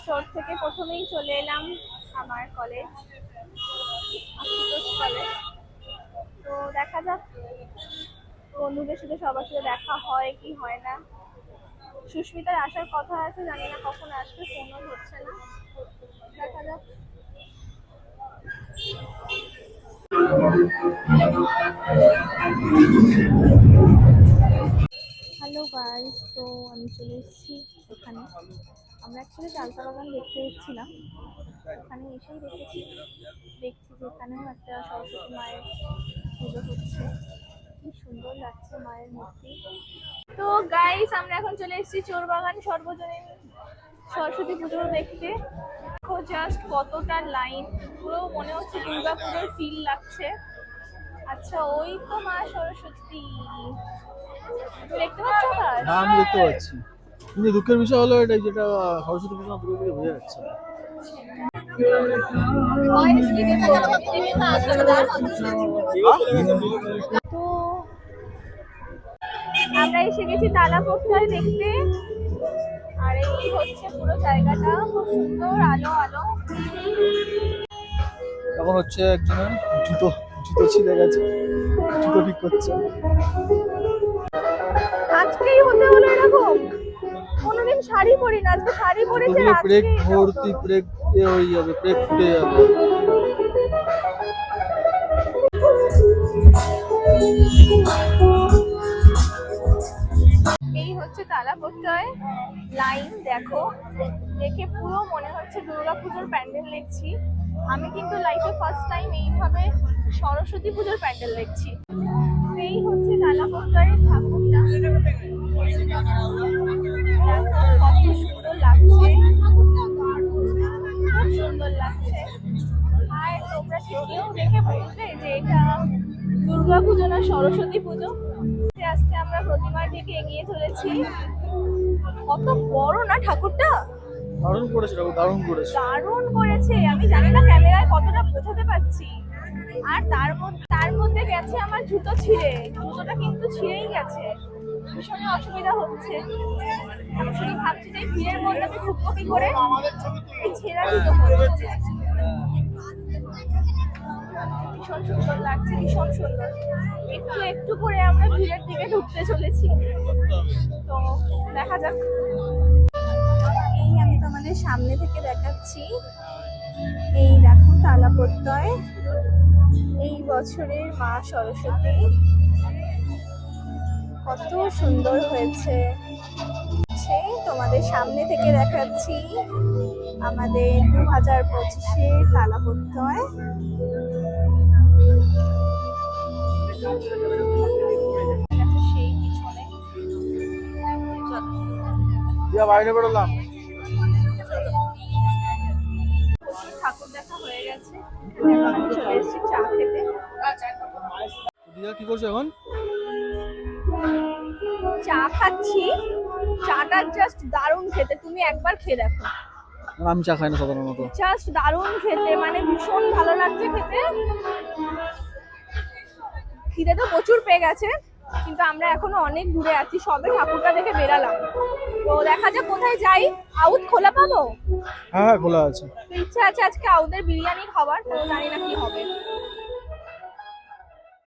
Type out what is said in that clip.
Store থেকে প্রথমেই চলে এলাম আমার কলেজ কলেজ। তো দেখা যাক, বন্ধুদের সাথে সবার সাথে দেখা হয় কি হয় না। সুস্মিতার আসার কথা আছে, জানি না কখন আসবে, ফোনও হচ্ছে না। দেখা যাক। হ্যালো গাইস তো আমি চলে এসেছি। এখানে। আমরা অ্যাকচুয়ালি চালতা বাগান দেখতে এসেছিলাম। এখানে এসেই দেখেছি। দেখছি যে এখানেও একটা সরস্বতী মায়ের পুজো হচ্ছে। কি সুন্দর লাগছে মায়ের মূর্তি। তো গাইস আমরা এখন চলে এসেছি চোরবাগান সর্বজনীন সরস্বতী পুজো দেখতে। দেখো জাস্ট কতটা লাইন পুরো মনে হচ্ছে দুর্গা পুজোর ফিল লাগছে। আচ্ছা ওই তো মা সরস্বতী। দেখতে পাচ্ছ আমি দেখতে পাচ্ছি কিন্তু দুঃখের বিষয় হলো এটা যেটা সরস্বতী পুজো পুরো থেকে বোঝা যাচ্ছে। আমরা এসে গেছি তালা পোখরায় দেখতে? আর এই হচ্ছে পুরো জায়গাটা খুব সুন্দর আলো আলো। এখন হচ্ছে একজনের জুতো জুতো ছিঁড়ে গেছে জুতো ঠিক করছে। আজকেই হতে হলো এরকম। শাড়ি পরি না আজকে শাড়ি পরেছে ব্রেক ভর্তি ব্রেক হয়ে যাবে ব্রেক ফুটে যাবে। এই হচ্ছে তালা পোখরায় লাইন দেখো। দেখে পুরো মনে হচ্ছে দুর্গা পুজোর প্যান্ডেল দেখছি। আমি কিন্তু লাইফে ফার্স্ট টাইম এইভাবে সরস্বতী পুজোর প্যান্ডেল দেখছি। এই হচ্ছে তালা পোখরায় ঠাকুরটা। কেউ দেখে বলবে যে এটা দুর্গা পুজো না সরস্বতী পুজো। আস্তে আমরা প্রতিমার দিকে এগিয়ে চলেছি। কত বড় না ঠাকুরটা? দারুণ করেছে ঠাকুর দারুণ করেছে। দারুণ করেছে। আমি জানি না ক্যামেরায় কতটা বোঝাতে পারছি। আর তার মধ্যে তার মধ্যে গেছে আমার জুতো ছিঁড়ে। জুতোটা কিন্তু ছিঁড়েই গেছে। ভীষণই অসুবিধা হচ্ছে। আমি শুধু ভাবছি যে ভিড়ের মধ্যে আমি ঢুকবো কি করে ছেঁড়া জুতো পরেছে ভীষণ সুন্দর লাগছে, ভীষণ সুন্দর। একটু একটু করে আমরা ভিড়ের দিকে ঢুকতে চলেছি। তো দেখা যাক। এই আমি তোমাদের সামনে থেকে দেখাচ্ছি। এই দেখো তালা প্রত্যয়। এই বছরের মা সরস্বতী। কত সুন্দর হয়েছে। তোমাদের সামনে থেকে দেখাচ্ছি। আমাদের দু হাজার পঁচিশের তালা দিয়া বাইরে বেরোলাম। ঠাকুর দেখা হয়ে গেছে এখন আমি চলে এসেছি চা খেতে দিয়া কি করছ এখন? চা খাচ্ছি। চাটা জাস্ট দারুণ খেতে। তুমি একবার খেয়ে দেখো। আমি চা খাই না সাধারণত। জাস্ট দারুণ খেতে। মানে ভীষণ ভালো লাগছে খেতে। খিদে তো প্রচুর পেয়ে গেছে কিন্তু আমরা এখনও অনেক দূরে আছি সবে ঠাকুরটা দেখে বেরালাম। তো দেখা যাক কোথায় যাই। আউট খোলা পাবো? হ্যাঁ হ্যাঁ খোলা আছে। তো ইচ্ছা আছে আজকে আউদের বিরিয়ানি খাবার তো জানি না কি হবে।